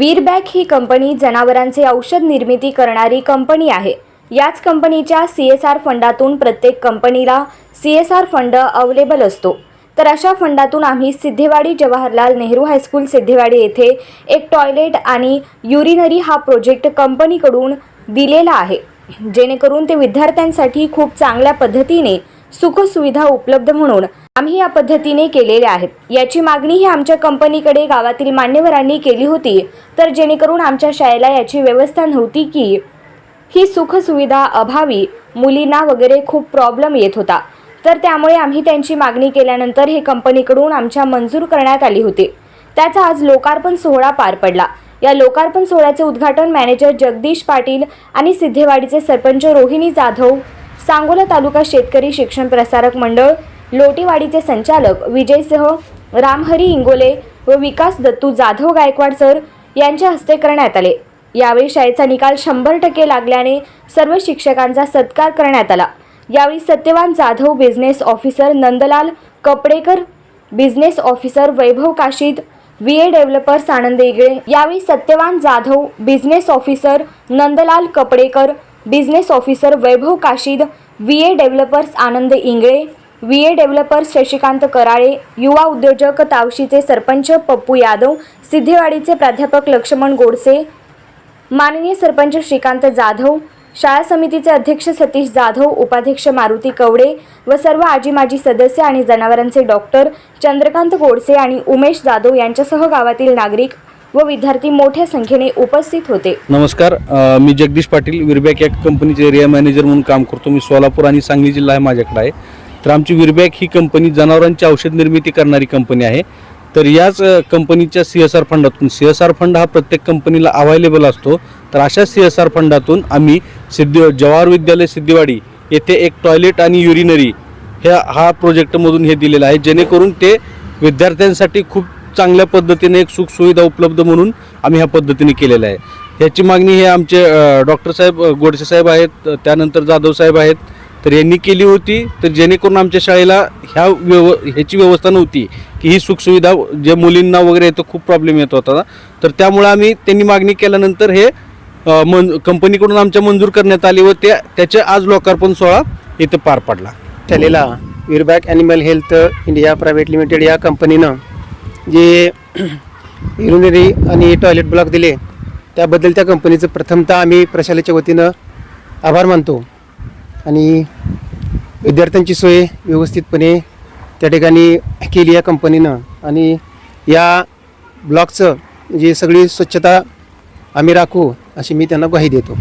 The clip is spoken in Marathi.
वीरबॅक ही कंपनी जनावरांचे औषध निर्मिती करणारी कंपनी आहे. याच कंपनीच्या सी एस आर फंडातून प्रत्येक कंपनीला C S R fund available असतो. तर अशा फंडातून आम्ही सिद्धेवाडी जवाहरलाल नेहरू हायस्कूल सिद्धेवाडी येथे एक टॉयलेट आणि युरिनरी हा प्रोजेक्ट कंपनीकडून दिलेला आहे. जेणेकरून ते विद्यार्थ्यांसाठी खूप चांगल्या पद्धतीने सुखसुविधा उपलब्ध म्हणून आम्ही या पद्धतीने केलेल्या आहेत. याची मागणी ही आमच्या कंपनीकडे गावातील मान्यवरांनी केली होती. तर जेणेकरून आमच्या शाळेला याची व्यवस्था नव्हती की ही सुखसुविधा अभावी मुलींना वगैरे खूप प्रॉब्लेम येत होता. तर त्यामुळे आम्ही त्यांची मागणी केल्यानंतर हे कंपनीकडून आमच्या मंजूर करण्यात आली होती. त्याचा आज लोकार्पण सोहळा पार पडला. या लोकार्पण सोहळ्याचे उद्घाटन मॅनेजर जगदीश पाटील आणि सिद्धेवाडीचे सरपंच रोहिणी जाधव सांगोला तालुका शेतकरी शिक्षण प्रसारक मंडळ लोटीवाडीचे संचालक विजयसह रामहरी इंगोले व विकास दत्तू जाधव गायकवाड सर यांच्या हस्ते करण्यात आले. यावेळी शाळेचा निकाल शंभर टक्के लागल्याने सर्व शिक्षकांचा सत्कार करण्यात आला. यावेळी Satyawan Jadhav business officer Nandlal Kapdekar business officer Vaibhav Kashid V A developers Anand Igale यावेळी Satyawan Jadhav business officer Nandlal Kapdekar business officer Vaibhav Kashid V A developers Anand Ingale V A developers Shashikant Karale युवा उद्योजक तावशीचे सरपंच पप्पू यादव सिद्धेवाडीचे प्राध्यापक लक्ष्मण गोडसे माननीय सरपंच श्रीकांत जाधव शाळा समितीचे अध्यक्ष सतीश जाधव उपाध्यक्ष मारुती कवडे व सर्व आजी माजी सदस्य आणि जनावरांचे डॉक्टर चंद्रकांत गोडसे आणि उमेश जाधव यांच्यासह गावातील नागरिक व विद्यार्थी मोठ्या संख्येने उपस्थित होते. नमस्कार अ, मी जगदीश पाटील विरबॅक या कंपनीचे एरिया मॅनेजर म्हणून काम करतो. मी सोलापूर आणि सांगली जिल्हा आहे माझ्याकडे आहे. तर आमची विरबॅक ही कंपनी जनावरांची औषध निर्मिती करणारी कंपनी आहे. तर याच अ, कंपनीच्या सी एस आर फंडातून सी एस आर फंड हा प्रत्येक कंपनीला अवायलेबल असतो. तर अशा सी एस आर फंडातून आम्ही सिद्धी जवाहर विद्यालय सिद्धिवाडी येथे एक टॉयलेट आणि युरिनरी ह्या हा प्रोजेक्टमधून हे दिलेलं आहे. जेणेकरून ते विद्यार्थ्यांसाठी खूप चांगल्या पद्धतीने एक सुखसुविधा उपलब्ध म्हणून आम्ही ह्या पद्धतीने केलेलं आहे. ह्याची मागणी हे आमचे डॉक्टर साहेब गोडसे साहेब आहेत त्यानंतर जाधव साहेब आहेत. तर यांनी केली होती तर जेणेकरून आमच्या शाळेला ह्या व्यव ह्याची व्यवस्था नव्हती की ही सुखसुविधा जे मुलींना वगैरे येतं खूप प्रॉब्लेम येत होता. तर त्यामुळे आम्ही त्यांनी मागणी केल्यानंतर हे मन कंपनीकडून आमच्या मंजूर करण्यात आली व त्या त्याचे आज लोकार्पण सोहळा इथं पार पडला. झालेला Virbac animal health India private limited या कंपनीनं. जे युरिनरी आणि टॉयलेट ब्लॉक दिले त्याबद्दल त्या कंपनीचं प्रथमतः आम्ही प्रशालेच्या वतीनं आभार मानतो. आणि विद्यार्थ्यांची सोय व्यवस्थितपणे त्या ठिकाणी केली या कंपनीनं आणि या ब्लॉकचं जी सगळी स्वच्छता आम्ही राखू अशी मी त्यांना ग्वाही देतो.